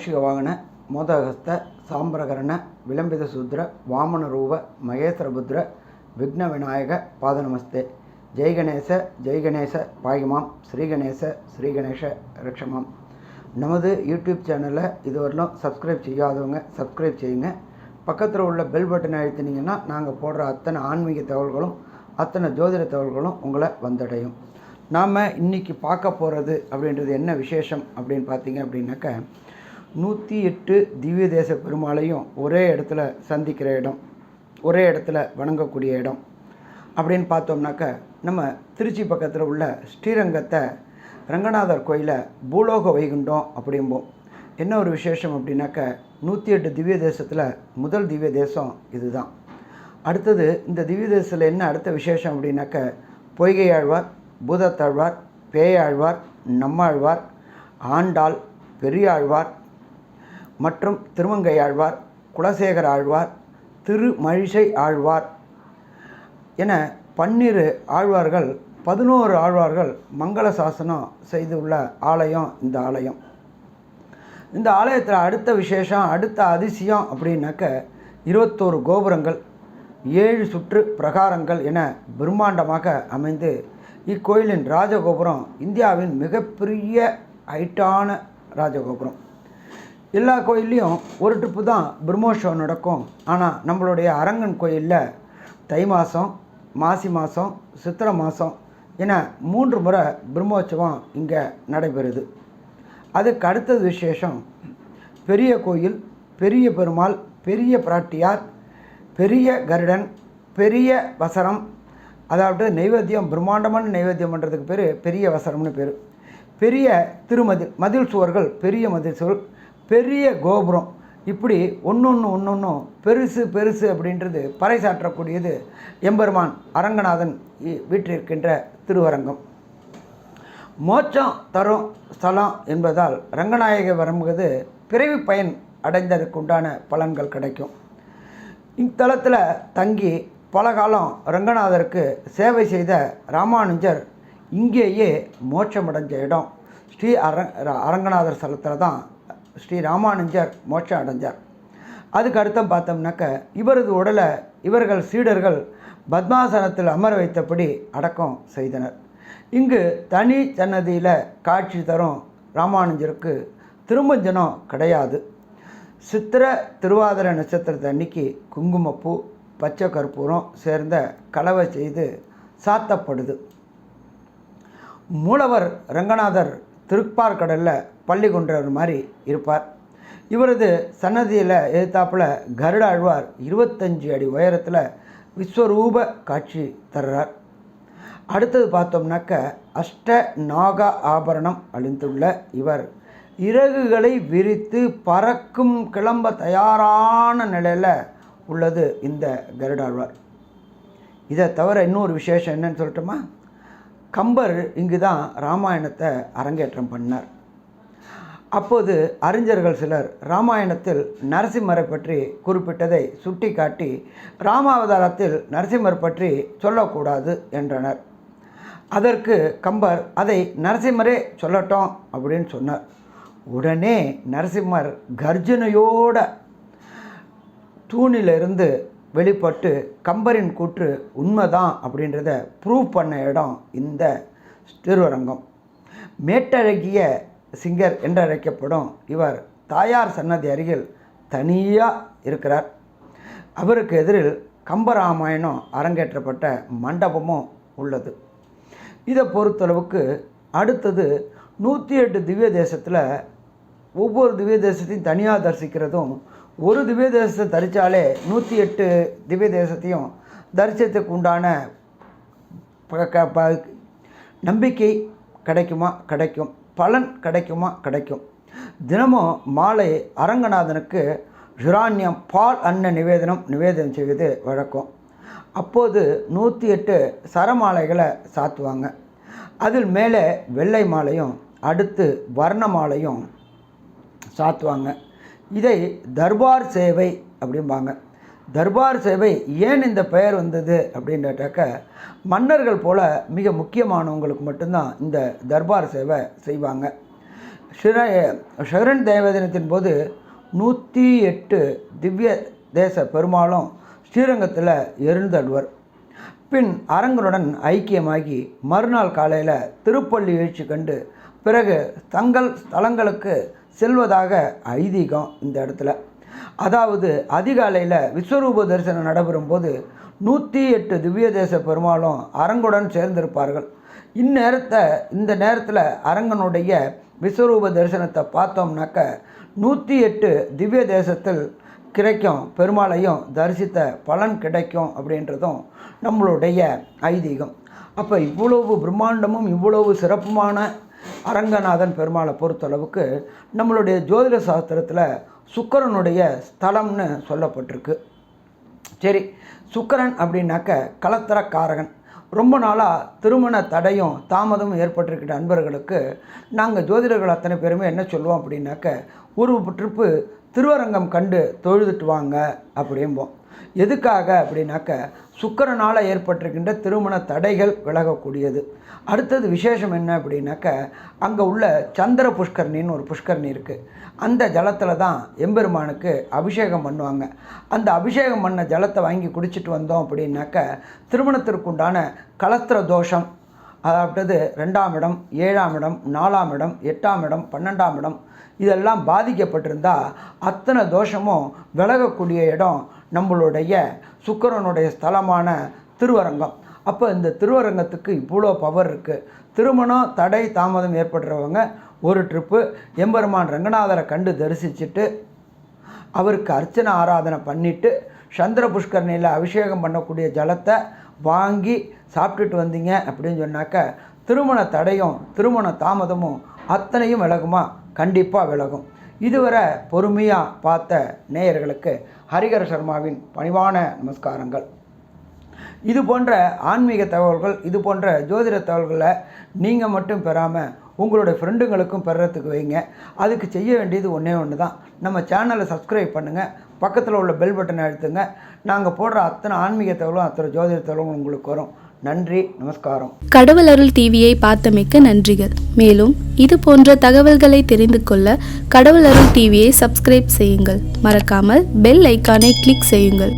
கௌஷிக வாகன மோதகஸ்த சாம்பிரகரண விளம்பித சூத்ர வாமன ரூப மகேஸ்வரபுத்ர விக்ன விநாயக பாதநமஸ்தே ஜெய்கணேச ஜெய்கணேச பாயுமாம் ஸ்ரீகணேச ஸ்ரீகணேச ரக்ஷமாம். நமது யூடியூப் சேனலை இதுவரையிலும் சப்ஸ்கிரைப் செய்யாதவங்க சப்ஸ்கிரைப் செய்யுங்க. பக்கத்தில் உள்ள பெல் பட்டனை அழுத்தினீங்கன்னா நாங்கள் போடுற அத்தனை ஆன்மீக தகவல்களும் அத்தனை ஜோதிட தகவல்களும் உங்களை வந்தடையும். நாம் இன்றைக்கி பார்க்க போகிறது அப்படின்றது என்ன விசேஷம் அப்படின்னு பார்த்தீங்க அப்படின்னாக்க நூற்றி எட்டு திவ்ய தேச பெருமாளையும் ஒரே இடத்துல சந்திக்கிற இடம் ஒரே இடத்துல வணங்கக்கூடிய இடம். அப்படின்னு பார்த்தோம்னாக்க நம்ம திருச்சி பக்கத்தில் உள்ள ஸ்ரீரங்கத்தை ரங்கநாதர் கோயிலை பூலோக வைகுண்டம் அப்படிம்போம். என்ன ஒரு விசேஷம் அப்படின்னாக்க நூற்றி எட்டு திவ்ய தேசத்தில் முதல் திவ்ய தேசம் இதுதான். அடுத்தது இந்த திவ்ய தேசத்தில் என்ன அடுத்த விசேஷம் அப்படின்னாக்க பொய்கை ஆழ்வார் பூதத்தாழ்வார் பேயாழ்வார் நம்மாழ்வார் ஆண்டாள் பெரியாழ்வார் மற்றும் திருமங்கை ஆழ்வார் குலசேகர ஆழ்வார் திருமழிசை ஆழ்வார் என பன்னிரு ஆழ்வார்கள் பதினோரு ஆழ்வார்கள் மங்கள சாசனம் செய்துள்ள ஆலயம் இந்த ஆலயம். இந்த ஆலயத்தில் அடுத்த விசேஷம் அடுத்த அதிசயம் அப்படின்னாக்க இருபத்தோரு கோபுரங்கள் ஏழு சுற்று பிரகாரங்கள் என பிரம்மாண்டமாக அமைந்து இக்கோயிலின் ராஜகோபுரம் இந்தியாவின் மிகப்பெரிய ஹைட்டான ராஜகோபுரம். எல்லா கோயில்லையும் ஒரு ட்ரிப்பு தான் பிரம்மோற்சவம் நடக்கும். ஆனால் நம்மளுடைய அரங்கன் கோயிலில் தை மாதம் மாசி மாதம் சித்திரை மாதம் என மூன்று முறை பிரம்மோற்சவம் இங்கே நடைபெறுது. அதுக்கு அடுத்தது விசேஷம். பெரிய கோயில் பெரிய பெருமாள் பெரிய பிராட்டியார் பெரிய கருடன் பெரிய வசரம். அதாவது நைவேத்தியம் பிரம்மாண்டமான நைவேத்தியம் பண்ணுறதுக்கு பேர் பெரிய வசரம்னு பேர். பெரிய திருமதில் மதில் சுவர்கள் பெரிய மதில் சுவர் பெரிய கோபுரம். இப்படி ஒன்று ஒன்று ஒன்று ஒன்றும் பெருசு பெருசு அப்படின்றது பறைசாற்றக்கூடியது எம்பெருமான் அரங்கநாதன் வீற்றிருக்கின்ற திருவரங்கம். மோட்சம் தரும் ஸ்தலம் என்பதால் ரங்கநாயக வரும்போது பிறவி பயன் அடைந்ததற்குண்டான பலன்கள் கிடைக்கும். இத்தலத்தில் தங்கி பல காலம் ரங்கநாதருக்கு சேவை செய்த ராமானுஜர் இங்கேயே மோட்சமடைஞ்ச இடம். ஸ்ரீ அர அரங்கநாதர் ஸ்தலத்தில் தான் ஸ்ரீ ராமானுஜர் மோட்சம் அடைஞ்சார் அதுக்கு அர்த்தம் பார்த்தோம்னாக்க இவரது உடலை இவர்கள் சீடர்கள் பத்மாசனத்தில் அமர வைத்தபடி அடக்கம் செய்தனர். இங்கு தனி சன்னதியில் காட்சி தரும் ராமானுஜருக்கு திருமஞ்சனம் கிடையாது. சித்திர திருவாதிர நட்சத்திரத்தை அன்னைக்கு குங்குமப்பூ பச்சை கற்பூரம் சேர்ந்த கலவை செய்து சாத்தப்படுது. மூலவர் ரங்கநாதர் திருப்பார்கடலில் பள்ளி கொன்றவர் மாதிரி இருப்பார். இவரது சன்னதியில் எதிர்த்தாப்பில் கருட ஆழ்வார் இருபத்தஞ்சு அடி உயரத்தில் விஸ்வரூப காட்சி தர்றார். அடுத்தது பார்த்தோம்னாக்க அஷ்ட நாகா ஆபரணம் அழிந்துள்ள இவர். இறகுகளை விரித்து பறக்கும் கிளம்ப தயாரான நிலையில் உள்ளது இந்த கருடாழ்வார் இதை தவிர இன்னொரு விசேஷம் என்னன்னு சொல்லட்டுமா? கம்பர் இங்கு தான் ராமாயணத்தை அரங்கேற்றம் பண்ணார். அப்போது அறிஞர்கள் சிலர் ராமாயணத்தில் நரசிம்மரை பற்றி குறிப்பிட்டதை சுட்டிக்காட்டி ராமாவதாரத்தில் நரசிம்மர் பற்றி சொல்லக்கூடாது என்றனர். அதற்கு கம்பர் அதை நரசிம்மரே சொல்லட்டும் அப்படின்னு சொன்னார். உடனே நரசிம்மர் கர்ஜனையோட தூணிலிருந்து வெளிப்பட்டு கம்பரின் கூற்று உண்மைதான் அப்படின்றத ப்ரூவ் பண்ண இடம் இந்த திருவரங்கம். மேட்டழகிய சிங்கர் என்றழைக்கப்படும் இவர் தாயார் சன்னதி அருகில் தனியாக இருக்கிறார். அவருக்கு எதிரில் கம்பராமாயணம் அரங்கேற்றப்பட்ட மண்டபமும் உள்ளது. இதை பொறுத்தளவுக்கு அடுத்தது நூற்றி எட்டு திவ்ய தேசத்தில் ஒவ்வொரு திவ்ய தேசத்தையும் தனியாக தரிசிக்கிறதும் ஒரு திவ்ய தேசத்தை தரித்தாலே நூற்றி எட்டு திவ்ய தேசத்தையும் தரிசனத்துக்கு உண்டான ப- க- ப- நம்பிக்கை கிடைக்குமா? கிடைக்கும். பலன் கிடைக்குமா? கிடைக்கும். தினமும் மாலை அரங்கநாதனுக்கு ஜுரான்யம் பால் அன்ன நிவேதனம் நிவேதனம் செய்வது வழக்கம். அப்போது நூற்றி எட்டு சரமாலைகளை சாத்துவாங்க. அதில் மேலே வெள்ளை மாலையும் அடுத்து வர்ண மாலையும் சாத்துவாங்க. இதை தர்பார் சேவை அப்படிம்பாங்க. தர்பார் சேவை ஏன் இந்த பெயர் வந்தது அப்படின்ட்டாக்க மன்னர்கள் போல மிக முக்கியமானவங்களுக்கு மட்டும்தான் இந்த தர்பார் சேவை செய்வாங்க. சிர ஷரண் தேவதினத்தின் போது நூற்றி எட்டு திவ்ய தேச பெருமாளும் ஸ்ரீரங்கத்தில் எழுந்தடுவர் பின் அரங்கனுடன் ஐக்கியமாகி மறுநாள் காலையில் திருப்பள்ளி எழுச்சி கண்டு பிறகு தங்கள் ஸ்தலங்களுக்கு செல்வதாக ஐதீகம் இந்த இடத்துல. அதாவது அதிகாலையில் விஸ்வரூப தரிசனம் நடைபெறும்போது நூற்றி எட்டு திவ்ய தேச பெருமாளும் அரங்குடன் சேர்ந்திருப்பார்கள். இந்நேரத்தை இந்த நேரத்தில் அரங்கனுடைய விஸ்வரூப தரிசனத்தை பார்த்தோம்னாக்க நூற்றி எட்டு திவ்ய தேசத்தில் கிடைக்கும் பெருமாளையும் தரிசித்த பலன் கிடைக்கும் அப்படின்றதும் நம்மளுடைய ஐதீகம். அப்போ இவ்வளவு பிரம்மாண்டமும் இவ்வளவு சிறப்புமான அரங்கநாதன் பெருமாளை பொறுத்தளவுக்கு நம்மளுடைய ஜோதிட சாஸ்திரத்தில் சுக்கரனுடைய ஸ்தலம்னு சொல்லப்பட்டிருக்கு. சரி சுக்கரன் அப்படின்னாக்க கலத்தரக்காரகன். ரொம்ப நாளாக திருமண தடையும் தாமதமும் ஏற்பட்டிருக்கிற நண்பர்களுக்கு நாங்கள் ஜோதிடர்கள் அத்தனை பேருமே என்ன சொல்லுவோம் அப்படின்னாக்க ஒரு ட்ரிப்பு திருவரங்கம் கண்டு தொழுதுட்டு வாங்க அப்படிம்போம் எதுக்காக அப்படின்னாக்க சுக்கரனால் ஏற்பட்டிருக்கின்ற திருமண தடைகள் விலகக்கூடியது. அடுத்தது விசேஷம் என்ன அப்படின்னாக்க அங்கே உள்ள சந்திர புஷ்கரணின்னு ஒரு புஷ்கரணி இருக்குது அந்த ஜலத்தில் தான் எம்பெருமானுக்கு அபிஷேகம் பண்ணுவாங்க. அந்த அபிஷேகம் பண்ண ஜலத்தை வாங்கி குடிச்சிட்டு வந்தோம் அப்படின்னாக்க திருமணத்திற்குண்டான கலத்திர தோஷம் அதாவது ரெண்டாம் இடம் ஏழாம் இடம் நாலாம் இடம் எட்டாம் இடம் பன்னெண்டாம் இடம் இதெல்லாம் பாதிக்கப்பட்டிருந்தால் அத்தனை தோஷமும் விலகக்கூடிய இடம் நம்மளுடைய சுக்கிரனுடைய ஸ்தலமான திருவரங்கம். அப்போ இந்த திருவரங்கத்துக்கு இவ்வளோ பவர் இருக்குது திருமணம் தடை தாமதம் ஏற்படுறவங்க ஒரு ட்ரிப்பு எம்பெருமான் ரங்கநாதரை கண்டு தரிசிச்சுட்டு அவருக்கு அர்ச்சனை ஆராதனை பண்ணிவிட்டு சந்திர புஷ்கரணியில் அபிஷேகம் பண்ணக்கூடிய ஜலத்தை வாங்கி சாப்பிட்டுட்டு வந்தீங்க அப்படின்னு சொன்னாக்க திருமண தடையும் திருமண தாமதமும் அத்தனையும் விலகுமா? கண்டிப்பாக விலகும். இதுவரை பொறுமையாக பார்த்த நேயர்களுக்கு ஹரிகர சர்மாவின் பணிவான நமஸ்காரங்கள். இது போன்ற ஆன்மீக தகவல்கள் இது போன்ற ஜோதிட தகவல்களை நீங்கள் மட்டும் பெறாமல் உங்களுடைய ஃப்ரெண்டுங்களுக்கும் பெறத்துக்கு வைங்க. அதுக்கு செய்ய வேண்டியது ஒன்றே ஒன்று தான் நம்ம சேனலை சப்ஸ்கிரைப் பண்ணுங்கள் பக்கத்தில் உள்ள பெல் பட்டனை அழுத்துங்க. நாங்கள் போடுற அத்தனை ஆன்மீக தகவலும் அத்தனை ஜோதிட தகவலும் உங்களுக்கு வரும். நன்றி நமஸ்காரம். கடவுள் அருள் டிவியை பார்த்தமைக்க நன்றிகள். மேலும் இது போன்ற தகவல்களை தெரிந்து கொள்ள கடவுள் அருள் டிவியை சப்ஸ்கிரைப் செய்யுங்கள். மறக்காமல் பெல் ஐக்கானை கிளிக் செய்யுங்கள்.